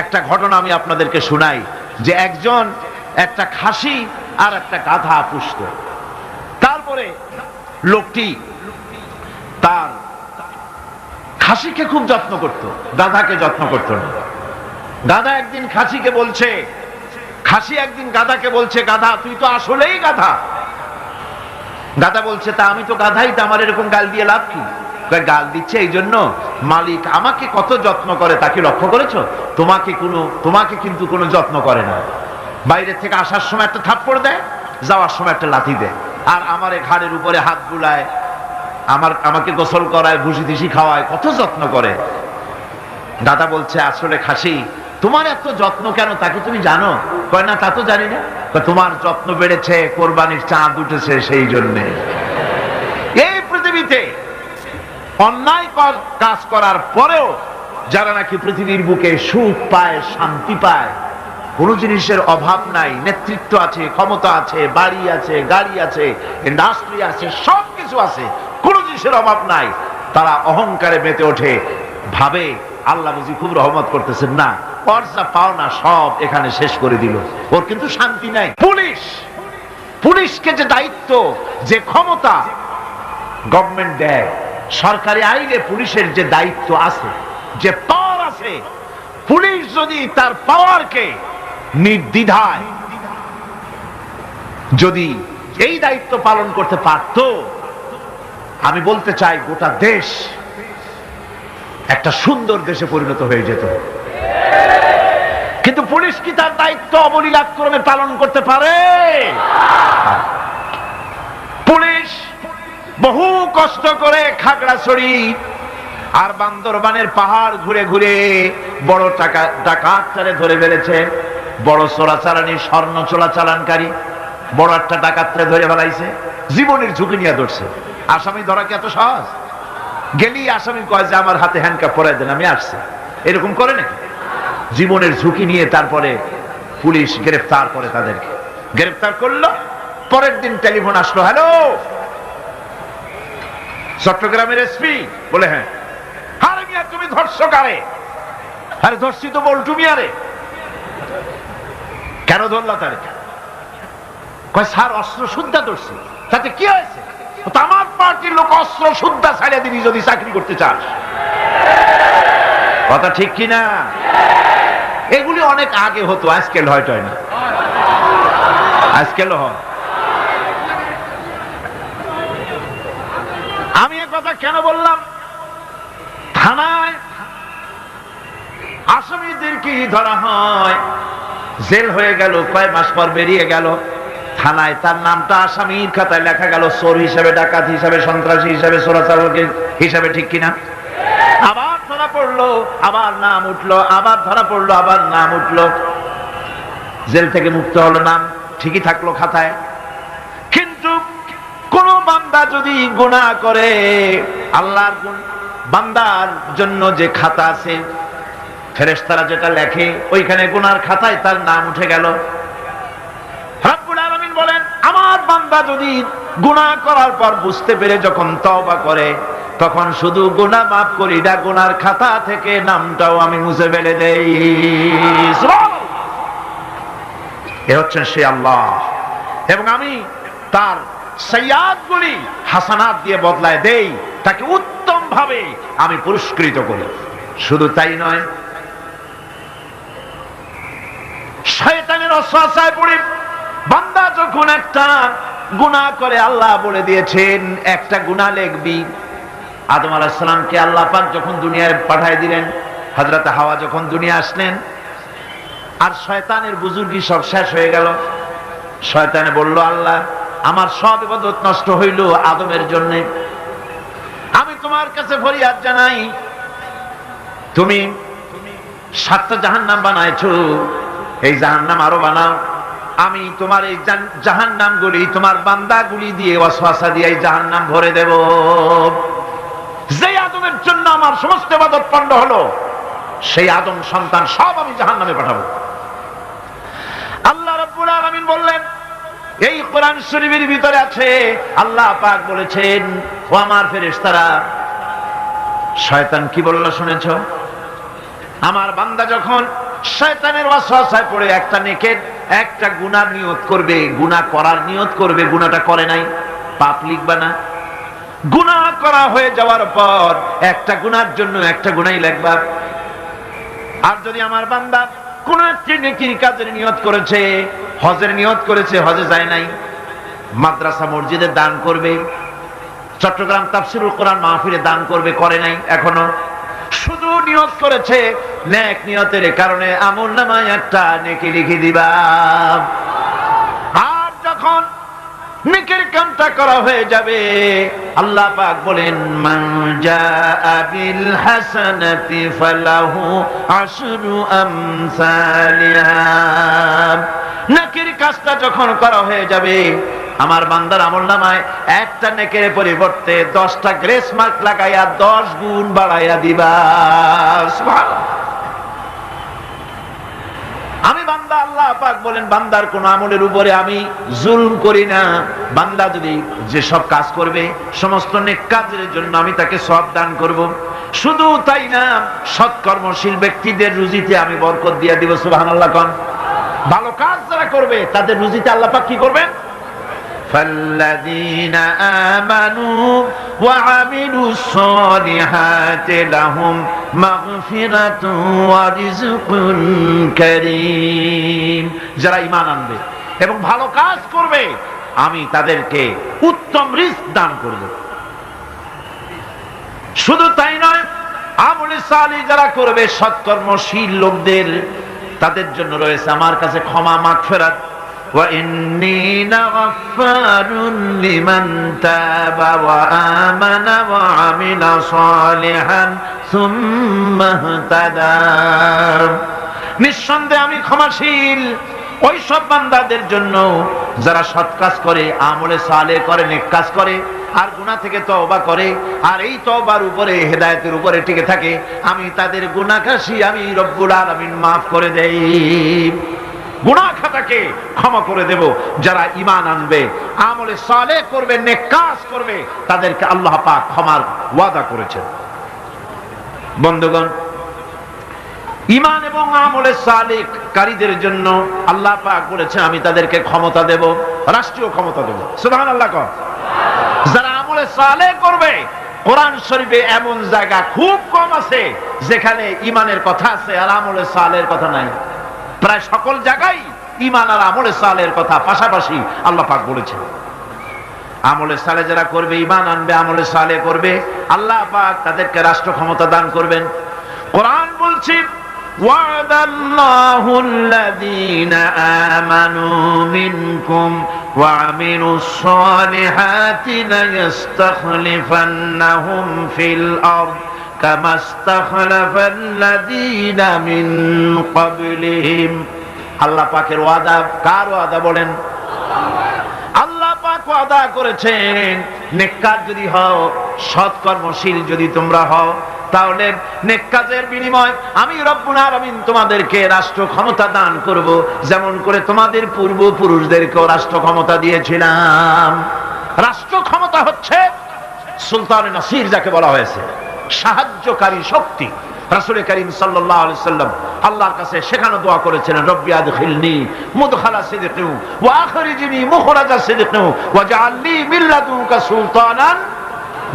একটা ঘটনা আমি আপনাদেরকে শুনাই, যে একজন একটা খাসি আর একটা গাধা পুষত। তারপরে লোকটি তার খাসিকে খুব যত্ন করত, গাধাকে যত্ন করত না। গাধা একদিন খাসিকে বলছে, খাসি একদিন গাধাকে বলছে, গাধা, তুই তো আসলেই গাধা। গাধা বলছে, তা আমি তো গাধাই, তো আমার এরকম গাল দিয়ে লাভ কি? গাল দিচ্ছে, এই জন্য মালিক আমাকে কত যত্ন করে তাকে লক্ষ্য করেছ? তোমাকে কোনো, তোমাকে কিন্তু কোনো যত্ন করে না। বাইরে থেকে আসার সময় একটা থাপ্পড় দেয়, যাওয়ার সময় একটা লাথি দেয়। আর আমার ঘাড়ের উপরে হাত বুলায়, আমার, আমাকে গোসল করায় ভুসি দিসি খাওয়ায়, কত যত্ন করে। দাদা বলছে, আসলে খাসি, তোমার এত যত্ন কেন? তাকে তুমি জানো? কয়, না, তা তো জানি না। তোমার যত্ন বেড়েছে, কোরবানির চাঁদ উঠেছে সেই জন্যে। এই পৃথিবীতে অন্যায় কাজ করার পরেও যারা নাকি পৃথিবীর বুকে সুখ পায়, শান্তি পায়, কোন জিনিসের অভাব নাই, নেতৃত্ব আছে, ক্ষমতা আছে, বাড়ি আছে, গাড়ি আছে ইন্ডাস্ট্রি আছে সব কিছু আছে, কোন জিনিসের অভাব নাই। তারা অহংকারে মেতে ওঠে, ভাবে, আল্লাহ বুঝি খুব রহমত করতেছেন, না পর্সা পাওনা সব এখানে শেষ করে দিল। ওর কিন্তু শান্তি নাই। পুলিশ! পুলিশকে যে দায়িত্ব, যে ক্ষমতা গভর্নমেন্ট দেয় সরকারি আইনে পুলিশের যে দায়িত্ব আছে, যে পাওয়ার আছে, পুলিশ যদি তার পাওয়ারকে নির্দ্বিধায় যদি এই দায়িত্ব পালন করতে পারত, আমি বলতে চাই গোটা দেশ একটা সুন্দর দেশে পরিণত হয়ে যেত। কিন্তু পুলিশ কি তার দায়িত্ব অবলীলাক্রমে পালন করতে পারে? বহু কষ্ট করে খাগড়াছড়ি আর বান্দরবানের পাহাড় ঘুরে ঘুরে বড় টাকা ডাকাতটারে ধরে ফেলেছে। বড় চোরাচালানি, স্বর্ণ চোরাচালানকারী, বড় একটা ডাকাতরে ধরে ফেলাইছে। জীবনের ঝুঁকি নিয়ে ধরছে। আসামি ধরা কি এত সহজ? গেলি আসামি কয় যে, আমার হাতে হ্যান্ডকাপ পরাই দেন, আমি আসছি। এরকম করে নাকি? জীবনের ঝুঁকি নিয়ে তারপরে পুলিশ গ্রেফতার করে তাদেরকে। গ্রেফতার করল, পরের দিন টেলিফোন আসলো, হ্যালো চট্টগ্রামের এসপি বলে হ্যাঁ। আরে মিয়া, তুমি ধর্ষক আরে? ধর্ষি তো বলটু মিয়ারে। কেন ধরলা তারে? কয়, স্যার, অস্ত্র শুদ্ধা ধরছি। তাতে কি হয়েছে? আমার পার্টির লোক অস্ত্র শুদ্ধা ছাড়িয়ে দিবি যদি চাকরি করতে চাস। কথা ঠিক কি না? এগুলি অনেক আগে হতো আজকাল হয় না। আজকাল হয় আমি এ কথা কেন বললাম? থানায় ধরা হয়? জেল হয়ে গেল, কয় মাস পর বেরিয়ে গেল। থানায় তার নামটা আসামির খাতায় লেখা গেল, চোর হিসাবে, ডাকাত হিসাবে, সন্ত্রাসী হিসাবে চোরাচালক হিসাবে, ঠিক কিনা? আবার ধরা পড়ল, আবার নাম উঠল, আবার ধরা পড়ল, আবার নাম উঠল। জেল থেকে মুক্ত হলো নাম, ঠিকই থাকল খাতায়। বান্দা যদি গুনাহ করে, আল্লাহর বান্দার জন্য যে খাতা আছে, ফেরেশতারা যেটা লেখে, ওইখানে গুনার খাতায় তার নাম উঠে গেল। বলেন, আমার বান্দা যদি গুনাহ করার পর বুঝতে পেরে যখন তওবা করে, তখন শুধু গুনাহ মাফ করি না, গুনার খাতা থেকে নামটাও আমি মুছে ফেলে দেই। এ হচ্ছেন সে আল্লাহ। এবং আমি তার সৈয়াদগুলি হাসানাত দিয়ে বদলায় দেই, তাকে উত্তম ভাবে আমি পুরস্কৃত করি। শুধু তাই নয়, শয়তানের অশ্বাসায় পড়ে বান্দা যখন একটা গুনাহ করে আল্লাহ বলে দিয়েছেন, একটা গুনাহ লেখবি। আদম আলাইহিস আল্লাহ পাক যখন দুনিয়ায় পাঠায় দিলেন, হযরত হাওয়া যখন দুনিয়া আসলেন, আর শয়তানের বুজুর্গি সব শেষ হয়ে গেল। শয়তানে বলল, আল্লাহ আমার সব ইবাদত নষ্ট হইল আদমের জন্য। আমি তোমার কাছে ফরিয়াদ জানাই, তুমি সাতটা জাহান্নাম বানাইছো, এই জাহান্নাম আরও বানাও। আমি তোমার এই জাহান্নাম গুলি তোমার বান্দা গুলি দিয়ে ওয়াসওয়াসা দিয়ে এই জাহান্নাম ভরে দেব। যে আদমের জন্য আমার সমস্ত ইবাদত পণ্ড হলো, সেই আদম সন্তান সব আমি জাহান্নামে পাঠাবো। আল্লাহ রাব্বুল আলামিন বললেন এই কোরআন শরীফের ভিতরে আছে, আল্লাহ পাক বলেছেন, ও আমার ফেরেশতারা, শয়তান কি বলল শুনেছ? আমার বান্দা যখন শয়তানের ওয়াসওয়াসায় পড়ে, একটা নেকের একটা গুনাহ নিয়ত করবে গুনাহ করার নিয়ত করবে গুনাহটা করে নাই, পাপ লিখবা না। গুনাহ করা হয়ে যাওয়ার পর একটা গুনার জন্য একটা গুনাই লিখবা আর যদি আমার বান্দা কোন একটি নেকির কাজের নিয়ত করেছে, হজের নিয়ত করেছে, হজে যায় নাই। মাদ্রাসা মসজিদে দান করবে, চট্টগ্রাম তাফসিরুল কোরআন মাহফিলে দান করবে, করে নাই এখনও। শুধু নিয়ত করেছে, নেক নিয়তের কারণে আমল নামায় একটা নেকি লিখে দিবা। আর যখন নেকের কামটা করা হয়ে যাবে। আল্লাহ পাক বলেন, মান কাজটা যখন করা হয়ে যাবে, আমার বান্দার আমল নামায় একটা নেকের পরিবর্তে দশটা গ্রেস মার্ক লাগাইয়া দশ গুণ বাড়াইয়া দিবা। আমি বান্দা, আল্লাহ পাক বলেন, বান্দার কোন আমলের উপরে আমি জুলম করি না। বান্দা যদি যে সব কাজ করবে, সমস্ত নেক কাজের জন্য আমি তাকে সব দান করব। শুধু তাই না, সৎকর্মশীল ব্যক্তিদের রুজিতে আমি বরকত দিয়ে দিব, সুবহানাল্লাহ কন। ভালো কাজ যারা করবে, তাদের রুজিতে আল্লাহ পাক কি করবেন? فالذين آمنوا وعملوا الصالحات لهم مغفرة ورزق كريم যারা ঈমান আনবে এবং ভালো কাজ করবে আমি তাদেরকে উত্তম রিস্ক দান করব শুধু তাই নয় আমলে সালি যারা করবে সৎকর্মশীল লোকদের তাদের জন্য রয়েছে আমার কাছে ক্ষমা মাগফিরাত وإني لغفار لمن تاب وآمن وعمل صالحا ثم اهتدى নিঃসন্দেহে আমি ক্ষমাশীল ওই সব বান্দাদের জন্য যারা সৎ কাজ করে আমলে সালে করে নেক কাজ করে আর গুনাহ থেকে তওবা করে আর এই তওবার উপরে হেদায়েতের উপরে টিকে থাকে আমি তাদের গুনাহ কাশি আমি রব্বুল আলামিন মাফ করে দেই গুনাহ খাতাকে ক্ষমা করে দেব। যারা ঈমান আনবে, আমলে সালে করবে নেক কাজ করবে, তাদেরকে আল্লাহ পাক ক্ষমার ওয়াদা করেছেন। বন্ধুগণ ইমান এবং আমলে সালিক কারীদের জন্য আল্লাহ পাক বলেছে আমি তাদেরকে ক্ষমতা দেব, রাষ্ট্রীয় ক্ষমতা দেব। সুবহান আল্লাহ কর যারা আমলে সালে করবে, কোরআন শরীফে এমন জায়গা খুব কম আছে, যেখানে ইমানের কথা আছে আর আমলে সালের কথা নাই। প্রায় সকল জায়গায় ইমান আর আমলে সালের কথা পাশাপাশি আল্লাহ পাক বলেছেন আমলে সালে যারা করবে ইমান আনবে আমলে সালে করবে আল্লাহ পাক তাদেরকে রাষ্ট্র ক্ষমতা দান করবেন কোরআন বলছে وعد الله الذين آمنوا منكم وعملوا الصالحات ليستخلفنهم في الأرض كما استخلف الذين من قبلهم আল্লাহ পাকের ওয়াদা কার ওয়াদা বলেন আল্লাহ পাক ওয়াদা করেছেন নেককার যদি হও সৎকর্মশীল যদি তোমরা হও তাহলে নেক কাজের বিনিময় আমি রব্বুল আলামিন তোমাদেরকে রাষ্ট্র ক্ষমতা দান করব যেমন করে তোমাদের পূর্বপুরুষদেরকেও রাষ্ট্র ক্ষমতা দিয়েছিলাম রাষ্ট্র ক্ষমতা হচ্ছে সুলতান নাসির যাকে বলা হয়েছে সাহায্যকারী শক্তি। রাসূল করিম সাল্লাম আল্লাহর কাছে সেখানে দোয়া করেছিলেন, রব্বি আদখিলনি মুদখালা সিদকিন ওয়া আখরিজনি মুখরাজা সিদকিন ওয়া জাআলনি মিন লাদুনকা সুলতানান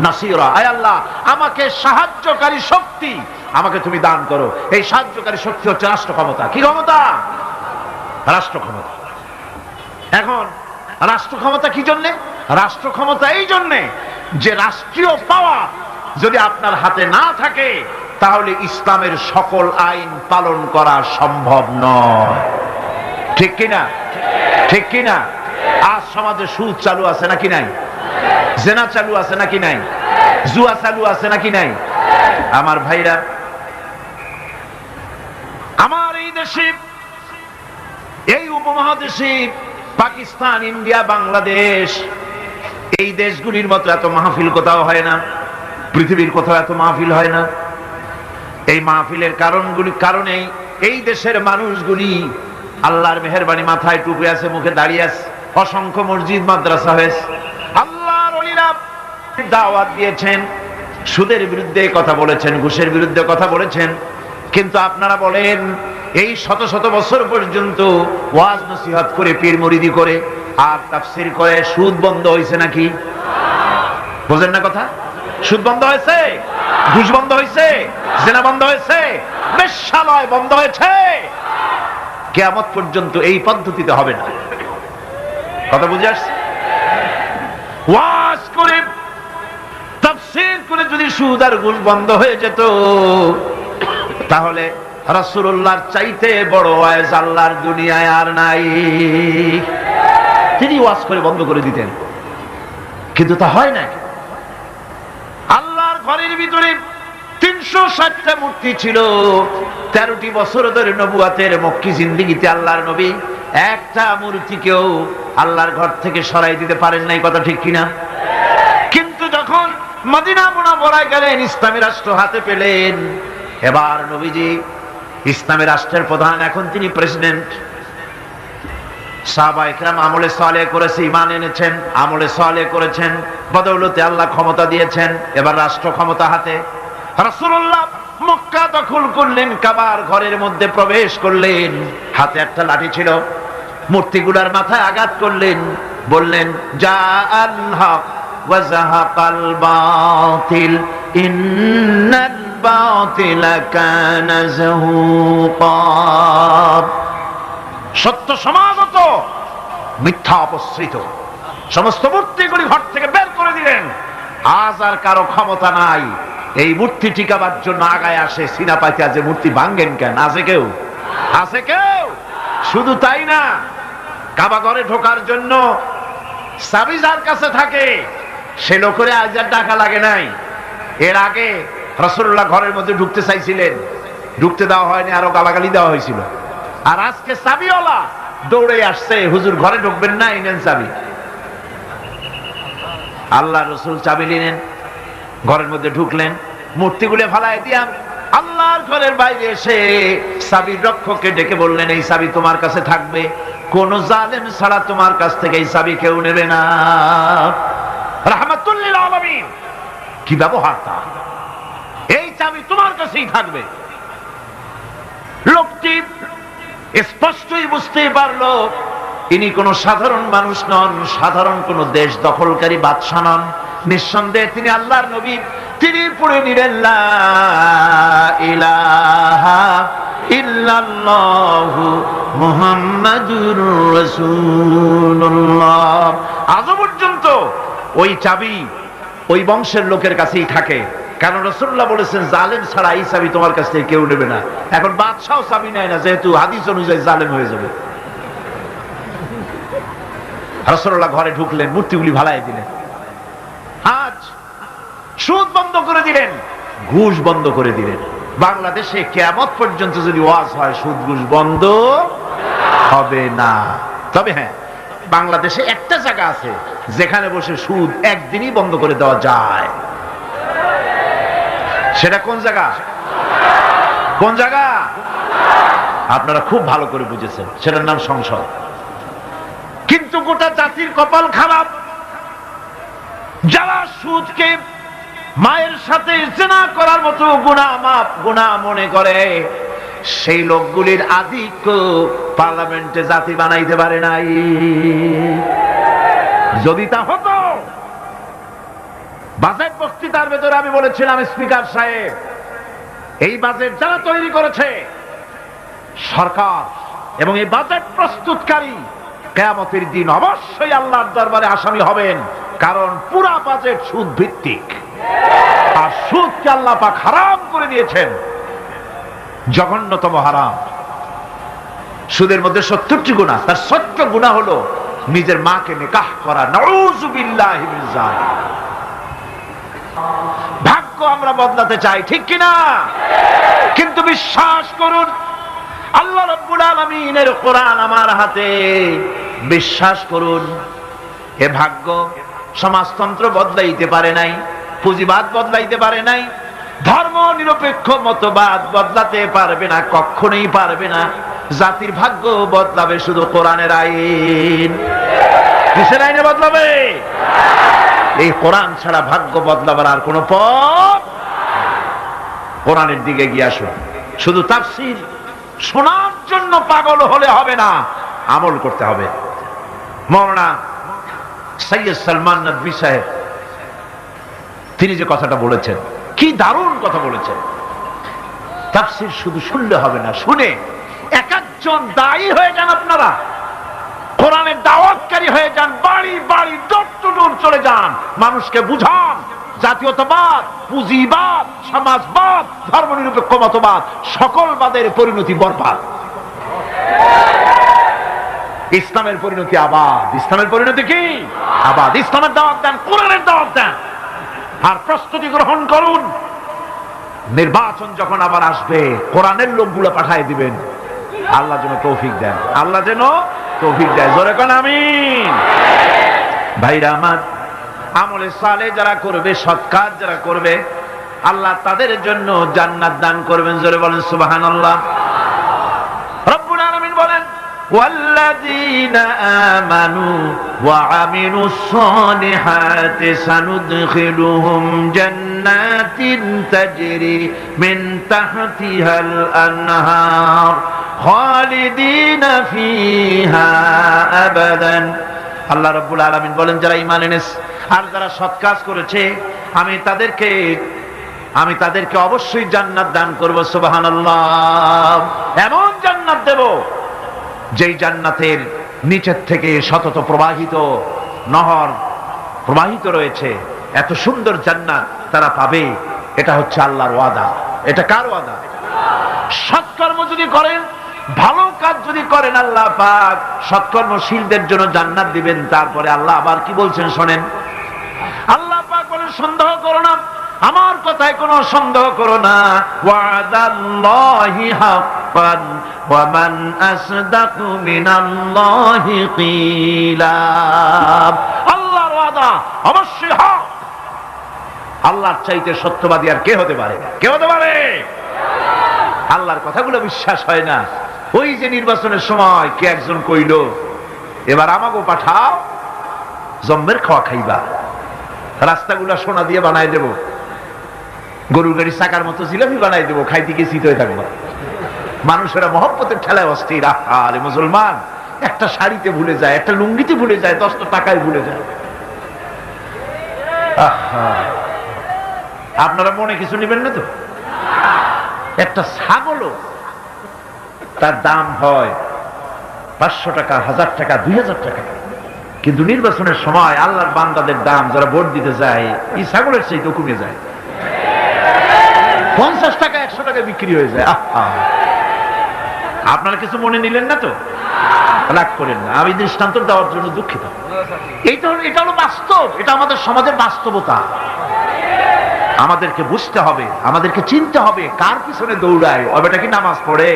নাসিরা। আয় আল্লাহ, আমাকে সাহায্যকারী শক্তি, আমাকে তুমি দান করো। এই সাহায্যকারী শক্তি হচ্ছে রাষ্ট্র ক্ষমতা কি ক্ষমতা? রাষ্ট্র ক্ষমতা এখন রাষ্ট্র ক্ষমতা কি জন্যে? রাষ্ট্র ক্ষমতা এই জন্যে যে রাষ্ট্রীয় পাওয়া যদি আপনার হাতে না থাকে, তাহলে ইসলামের সকল আইন পালন করা সম্ভব নয়। ঠিক কিনা ঠিক কিনা আজ সমাজে সুদ চালু আছে নাকি নাই? জেনা চালু আছে নাকি নাই? জুয়া চালু আছে নাকি নাই? আমার ভাইরা, আমার এই দেশে, এই উপমহাদেশে পাকিস্তান, ইন্ডিয়া, বাংলাদেশ, এই দেশগুলির মতো এত মাহফিল কোথাও হয় না। পৃথিবীর কোথাও এত মাহফিল হয় না। এই মাহফিলের কারণগুলি কারণেই এই দেশের মানুষগুলি আল্লাহর মেহরবানি মাথায় টুপে আছে, মুখে দাঁড়িয়ে আছে। অসংখ্য মসজিদ, মাদ্রাসা হয়েছে। আল্লাহর দাওয়াত দিয়েছেন, সুদের বিরুদ্ধে কথা বলেছেন, ঘুষের বিরুদ্ধে কথা বলেছেন। কিন্তু আপনারা বলেন, এই শত শত বছর পর্যন্ত ওয়াজ নসিহত করে, পীর মুরিদি করে, আর তাফসির করে সুদ বন্ধ হয়েছে নাকি? বোঝেন না কথা? সুদ বন্ধ হয়েছে, ঘুষ বন্ধ হয়েছে, জেনা বন্ধ হয়েছে, বেশ্যালয় বন্ধ হয়েছে। কেয়ামত পর্যন্ত এই পদ্ধতিতে হবে না। কথা বুঝে আসছে? ওয়াজ করে, তাফসীর করে যদি সুদ আর ঘুষ বন্ধ হয়ে যেত, তাহলে রাসূলুল্লাহর চাইতে বড় ওয়াজ আল্লাহর দুনিয়ায় আর নাই। তিনি ওয়াজ করে বন্ধ করে দিতেন। কিন্তু তা হয় না। ঘরের ভিতরে তিনশো ষাটটা মূর্তি ছিল। তেরোটি বছর ধরে নবুয়াতের মক্কি জিন্দিগিতে আল্লাহর নবী একটা মূর্তিকেও আল্লাহর ঘর থেকে সরাই দিতে পারেন নাই, কথা ঠিক কিনা? কিন্তু যখন মদিনা মোনাবরায় গেলেন, ইসলামী রাষ্ট্র হাতে পেলেন, এবার নবীজি ইসলামী রাষ্ট্রের প্রধান, এখন তিনি প্রেসিডেন্ট। ইমান এনেছেন, আমলে করেছেন, বদৌলতে আল্লাহ ক্ষমতা দিয়েছেন, এবার রাষ্ট্র ক্ষমতা হাতে। দখল করলেন, কাবার ঘরের মধ্যে প্রবেশ করলেন, হাতে একটা লাঠি ছিল, মূর্তিগুলার মাথায় আঘাত করলেন, বললেন যা বাতিল বাতিলা কানা যাহুকা। সত্য সমাগত, মিথ্যা অপসৃত। সমস্ত মূর্তিগুলি ঘর থেকে বের করে দিলেন। আজ আর কারও ক্ষমতা নাই। এই মূর্তি টিকাবার জন্য আগায় আসে সিনা পাইতে। যে মূর্তি ভাঙ্গেন কেন? আছে কেউ? আছে কেউ? শুধু তাই না, কাবা ঘরে ঢোকার জন্য চাবি যার কাছে থাকে। সে লোকের আজ আর টাকা লাগে নাই। এর আগে রসুল্লাহ ঘরের মধ্যে ঢুকতে চাইছিলেন। ঢুকতে দেওয়া হয়নি, আরও গালাগালি দেওয়া হয়েছিল। আর আজকে চাবিওয়ালা দৌড়ে আসছে, হুজুর ঘরে ঢুকবেন না এনেন চাবি। আল্লাহ রসুল চাবি নিলেন, ঘরের মধ্যে ঢুকলেন, মূর্তিগুলো ফালাই দিয়া আল্লাহর ঘরের বাইরে এসে সাবির রক্ষককে ডেকে বললেন, এই সাবি তোমার কাছে থাকবে, কোন জালেম ছাড়া তোমার কাছ থেকে এই সাবি কেউ নেবে না। রাহমাতুল্লিল আলামিন। কি ব্যবহার তা? এই চাবি তোমার কাছেই থাকবে। লোকটি স্পষ্টই বুঝতে পারল, ইনি কোন সাধারণ মানুষ নন, সাধারণ কোন দেশ দখলকারী বাদশা নন। নিঃসন্দেহে তিনি আল্লাহর নবী, তিনি পড়ে নিলেন ইলাহা আজও পর্যন্ত ওই চাবি ওই বংশের লোকের কাছেই থাকে। কারণ রসুল্লাহ বলেছেন, জালেম ছাড়া এই চাবি তোমার কাছ থেকে কেউ নেবে না। এখন বাদশাহ চাবি নেয় না, যেহেতু হাদিস অনুযায়ী জালেম হয়ে যাবে। রসুল্লাহ ঘরে ঢুকলেন, মূর্তিগুলি ভালাই দিলেন। আজ সুদ বন্ধ করে দিলেন, ঘুষ বন্ধ করে দিলেন। বাংলাদেশে কেয়ামত পর্যন্ত যদি ওয়াজ হয়, সুদ ঘুষ বন্ধ হবে না। তবে হ্যাঁ বাংলাদেশে একটা জায়গা আছে, যেখানে বসে সুদ একদিনই বন্ধ করে দেওয়া যায়। সেটা কোন জায়গা? কোন জায়গা? আপনারা খুব ভালো করে বুঝেছেন, সেটার নাম সংসদ। কিন্তু গোটা জাতির কপাল খারাপ। যারা সুদকে মায়ের সাথে জেনা করার মতো গুণা মাপ গুণা মনে করে, সেই লোকগুলির আধিক্য পার্লামেন্টে জাতি বানাইতে পারে নাই। যদি তা হতো বাজেট বক্তৃতার ভেতরে আমি বলেছিলাম, স্পিকার সাহেব, এই বাজেট যারা তৈরি করেছে, সরকার এবং এই বাজেট প্রস্তুতকারী, কেয়ামতের দিন অবশ্যই আল্লাহর দরবারে আসামি হবেন, কারণ পুরা বাজেট সুদ ভিত্তিক আর সুদকে আল্লাহ পাক হারাম করে দিয়েছেন, জঘন্যতম হারাম সুদের মধ্যে সত্তরটি গুণা, তার সত্য গুণা হলো নিজের মাকে নিকাহ করা নউজুবিল্লাহি জালিক। ভাগ্য আমরা বদলাতে চাই, ঠিক কিনা? কিন্তু বিশ্বাস করুন, আল্লাহ রব্বুল আলামিনের কোরআন আমার হাতে। বিশ্বাস করুন এ ভাগ্য, সমাজতন্ত্র বদলাইতে পারে নাই, পুঁজিবাদ বদলাইতে পারে নাই, ধর্ম নিরপেক্ষ মতবাদ বদলাতে পারবে না, কখনোই পারবে না, জাতির ভাগ্য বদলাবে শুধু কোরআনের আইন। কিসের আইনে বদলাবে? এই কোরআন ছাড়া ভাগ্য বদলাবার আর কোন পথ? কোরআনের দিকে গিয়ে আসুন। শুধু তাফসির শোনার জন্য পাগল হলে হবে না, আমল করতে হবে। মৌলানা সৈয়দ সালমান নদী সাহেব, তিনি যে কথাটা বলেছেন, কি দারুণ কথা বলেছেন। তাফসির শুধু শুনলে হবে না, শুনে এক একজন দায়ী হয়ে যান আপনারা। কোরআনের দাওয়াতকারী হয়ে যান, বাড়ি বাড়ি ডোর টু ডোর চলে যান। মানুষকে বুঝান, জাতীয়তাবাদ, পুঁজিবাদ, সমাজবাদ ধর্মনিরপেক্ষ মতবাদ সকল বাদের পরিণতি বরবাদ। ইসলামের পরিণতি আবাদ। ইসলামের পরিণতি কি? আবাদ। ইসলামের দাওয়াত দেন, কোরআনের দাওয়াত দেন। আর প্রস্তুতি গ্রহণ করুন। নির্বাচন যখন আবার আসবে, কোরআনের লোকগুলো পাঠায় দিবেন। আল্লাহ যেন তৌফিক দেন আল্লাহ যেন তৌফিক দেয় জোরে কোন আমিন ভাইরা আমার আমলে সালে যারা করবে সৎ কাজ যারা করবে আল্লাহ তাদের জন্য জান্নাত দান করবেন জোরে বলেন সুবহানাল্লাহ রব্বুল আলামিন বলেন والذين آمنوا وعملوا الصالحات سندخلهم جنات تجري من تحتها الأنهار خالدين فيها أبدا আল্লাহ রব্বুল আলমিন বলেন, যারা ইমান এনেস আর যারা সৎ কাজ করেছে, আমি তাদেরকে আমি তাদেরকে অবশ্যই জান্নাত দান করব সুবাহান এমন জান্নাত দেব, যেই জান্নাতের নিচের থেকে শতত প্রবাহিত, নহর প্রবাহিত রয়েছে। এত সুন্দর জান্নাত তারা পাবে, এটা হচ্ছে আল্লাহর ওয়াদা। এটা কার ওয়াদা? সৎকর্ম যদি করেন ভালো কাজ যদি করেন আল্লাহ পাক, সৎকর্মশীলদের জন্য জান্নাত দিবেন, তারপরে আল্লাহ আবার কি বলছেন শোনেন? আল্লাহ পাক বলেন, সন্দেহ করো না। আমার কথায় কোনো সন্দেহ করো না। আল্লাহর ওয়াদা অবশ্যই হক। আল্লাহর চাইতে সত্যবাদী আর কে হতে পারে? কে হতে পারে? আল্লাহর কথাগুলো বিশ্বাস হয় না। ওই যে নির্বাচনের সময় কে একজন কইল, এবার আমাকেও পাঠাও, জম্মের খাওয়া খাইবা। রাস্তাগুলো সোনা দিয়ে বানাই দেব। গরুর গাড়ি চাকার মতো জিলাপি বানাই দেবো, খাইতে গিয়ে শীত হয়ে থাকব। মানুষেরা মহব্বতের ঠেলায় অস্থির। আরে মুসলমান, একটা শাড়িতে ভুলে যায়, একটা লুঙ্গিতে ভুলে যায়, দশটা টাকায় ভুলে যায়। আপনারা মনে কিছু নেবেন না তো? একটা ছাগলও তার দাম হয় পাঁচশো টাকা, হাজার টাকা, দুই হাজার টাকা। কিন্তু নির্বাচনের সময় আল্লাহর বান্দাদের দাম যারা ভোট দিতে যায়, এই ছাগলের সেই তো কমে যায়। পঞ্চাশ টাকা, একশো টাকা বিক্রি হয়ে যায়। আপনারা কিছু মনে নিলেন না তো? রাগ করেন না। আমি দৃষ্টান্ত দেওয়ার জন্য দুঃখিত। এইটা এটা হলো বাস্তব। এটা আমাদের সমাজের বাস্তবতা। আমাদেরকে বুঝতে হবে, আমাদেরকে চিনতে হবে কার পিছনে দৌড়ায়। ওটা কি নামাজ পড়ে?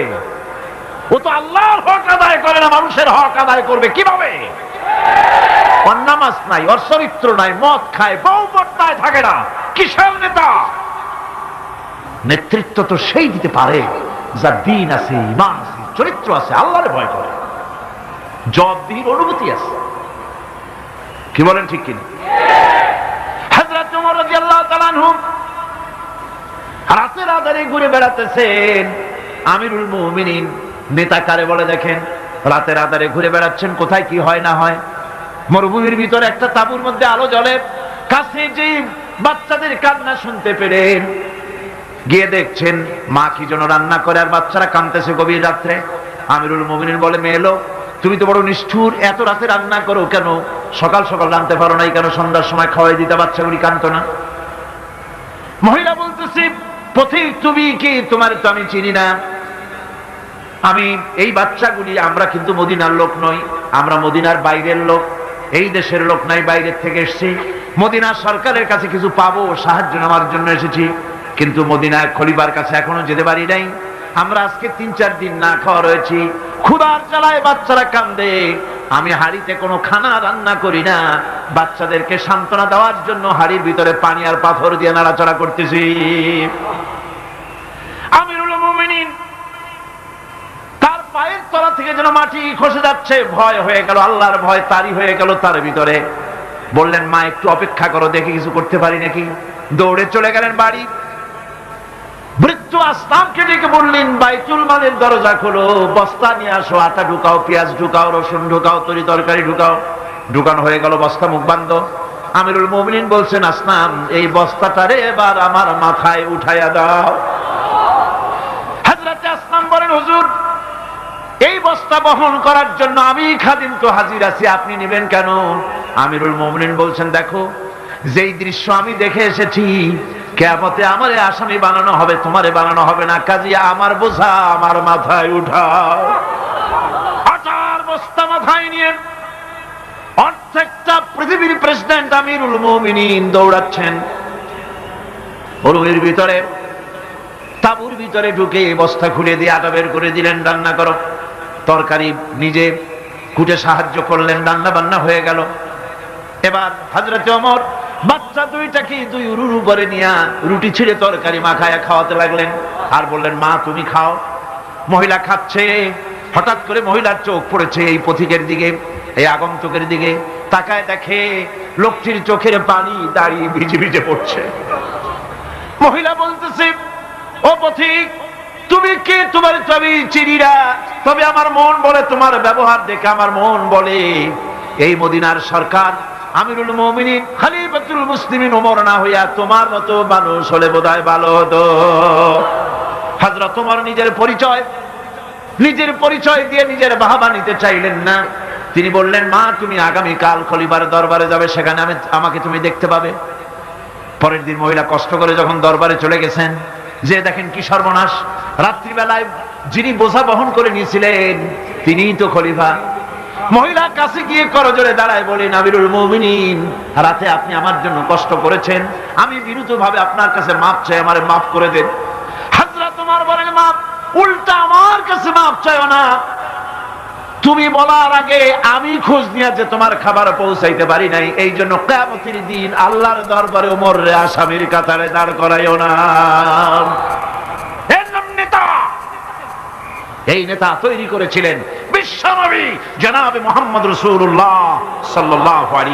ও তো আল্লাহর হক আদায় করে না, মানুষের হক আদায় করবে। কীভাবে? ওর নাই ওর নাই, মদ খায়, বউ বর্তায় থাকে না। কিসের নেতা? নেতৃত্ব তো সেই দিতে পারে, যার দিন আছে, ইমান আছে, চরিত্র আছে, আল্লাহরে ভয় করে। জবাবদিহির অনুভূতি আছে। কি বলেন ঠিক কিনা? রাতের আধারে ঘুরে বেড়াতেছেন আমিরুল মুমিনিন। নেতা কারে বলে দেখেন, রাতের আধারে ঘুরে বেড়াচ্ছেন, কোথায় কি হয় না হয়? মরুভূমির ভিতরে একটা তাঁবুর মধ্যে আলো জ্বলে। কাছে যে বাচ্চাদের কান্না শুনতে পেরেন গিয়ে দেখছেন, মা কি জন্য রান্না করে আর বাচ্চারা কাঁদতেছে গভীর রাত্রে। আমিরুল মুমিনিন বলে, মেয়ে এলো, তুমি তো বড় নিষ্ঠুর, এত রাতে রান্না করো কেন? সকাল সকাল রানতে পারো নাই কেন? সন্ধ্যার সময় খাওয়াই দিতে বাচ্চাগুলি কাঁদতো না? মহিলা বলতেছি, পথিক, তুমি কি? তোমার তো আমি চিনি না। আমি, এই বাচ্চাগুলি আমরা কিন্তু মদিনার লোক নই, আমরা মদিনার বাইরের লোক, এই দেশের লোক নাই, বাইরের থেকে এসেছি। মদিনার সরকারের কাছে কিছু পাবো, সাহায্য নেওয়ার জন্য এসেছি, কিন্তু মদিনার খলিবার কাছে এখনও যেতে পারি নাই। আমরা আজকে তিন চার দিন না খাওয়া রয়েছি, ক্ষুধার চালায় বাচ্চারা কান্দে, আমি হাড়িতে কোনো খানা রান্না করি না, বাচ্চাদেরকে সান্ত্বনা দেওয়ার জন্য হাড়ির ভিতরে পানি আর পাথর দিয়ে নাড়াচড়া করতেছি। আমিরুল তলা থেকে যেন মাটি খসে যাচ্ছে, ভয় হয়ে গেল, আল্লাহর ভয় তারই হয়ে গেল তার ভিতরে। বললেন, মা, একটু অপেক্ষা করো, দেখে কিছু করতে পারি নাকি? দৌড়ে চলে গেলেন বাড়ি। বৃদ্ধ আসলামকে ডেকে বললেন দরজা খোলো, বস্তা নিয়ে আসো, আটা ঢুকাও, পেঁয়াজ ঢুকাও, রসুন ঢুকাও, তরি তরকারি ঢুকাও। ঢুকানো হয়ে গেল বস্তা মুখ বান্ধ। আমিরুল মোমিনিন বলছেন, আসলাম, এই বস্তাটারে এবার আমার মাথায় উঠাইয়া দাও। হাজরাতে আসলাম বলেন, হুজুর বস্তা বহন করার জন্য আমি খাদিম তো হাজির আছি, আপনি নেবেন কেন? আমিরুল মোমিনিন বলছেন, দেখো, যেই দৃশ্য আমি দেখে এসেছি কেমতে আমারে আসামি বানানো হবে, তোমারে বানানো হবে না। কাজী, আমার বোঝা, আমার মাথায় উঠাও আটার বস্তা মাথায় নিয়ে অর্ধেকটা পৃথিবীর প্রেসিডেন্ট আমিরুল মোমিনিন দৌড়াচ্ছেন। রুমের ভিতরে, তাবুর ভিতরে ঢুকে বস্তা খুলে দিয়ে আটা বের করে দিলেন, রান্না করো। তরকারি নিজে কুটে সাহায্য করলেন রান্না বান্না হয়ে গেল। এবার হাজরত অমর বাচ্চা দুইটাকে দুই উরুর উপরে নিয়ে রুটি ছিঁড়ে তরকারি মাখায় খাওয়াতে লাগলেন। আর বললেন, মা, তুমি খাও। মহিলা খাচ্ছে। হঠাৎ করে মহিলার চোখ পড়েছে এই পথিকের দিকে, এই আগন্তুকের দিকে। তাকায় দেখে লোকটির চোখের পানি দাঁড়িয়ে ভিজে ভিজে পড়ছে। মহিলা বলতেছে, ও পথিক, তুমি কে তোমার ছবি চিনিরা? তবে আমার মন বলে তোমার ব্যবহার দেখে আমার মন বলে, এই মদিনার সরকার আমিরুল মমিনিন, খালিফাতুল মুসলিমিন ওমর না হইয়া তোমার মতো মানুষ হলে বোধহয় ভালো হতো। হাজরা, তোমার নিজের পরিচয় নিজের পরিচয় দিয়ে নিজের বাহাবা নিতে চাইলেন না। তিনি বললেন, মা, তুমি আগামী কাল খলিবার দরবারে যাবে, সেখানে আমি, আমাকে তুমি দেখতে পাবে। পরের দিন মহিলা কষ্ট করে যখন দরবারে চলে গেছেন, যে দেখেন কি সর্বনাশ, রাত্রিবেলায় যিনি বোঝা বহন করে নিয়েছিলেন তিনিই তো খলিফা। মহিলা কাছে গিয়ে করজোরে দাঁড়ায় বলেন আমিরুল মুমিনিন, রাতে আপনি আমার জন্য কষ্ট করেছেন। আমি বিরুদ্ধ ভাবে আপনার কাছে মাপ চাই, আমারে মাফ করে দেন। হাজরা তোমার বলেন মাপ উল্টা আমার কাছে মাপ চাইও না। তুমি বলার আগে আমি খোঁজ নিয়ে যে তোমার খাবার পৌঁছাইতে পারি নাই, এই জন্য কেমতির দিন আল্লাহর দরবারে ওমর আসামির কাতারে দাঁড় করাইও না। এই নেতা তৈরি করেছিলেন। বিশ্বনবী জনাবে মোহাম্মদ রসুল্লাহ সাল্লাহ আলী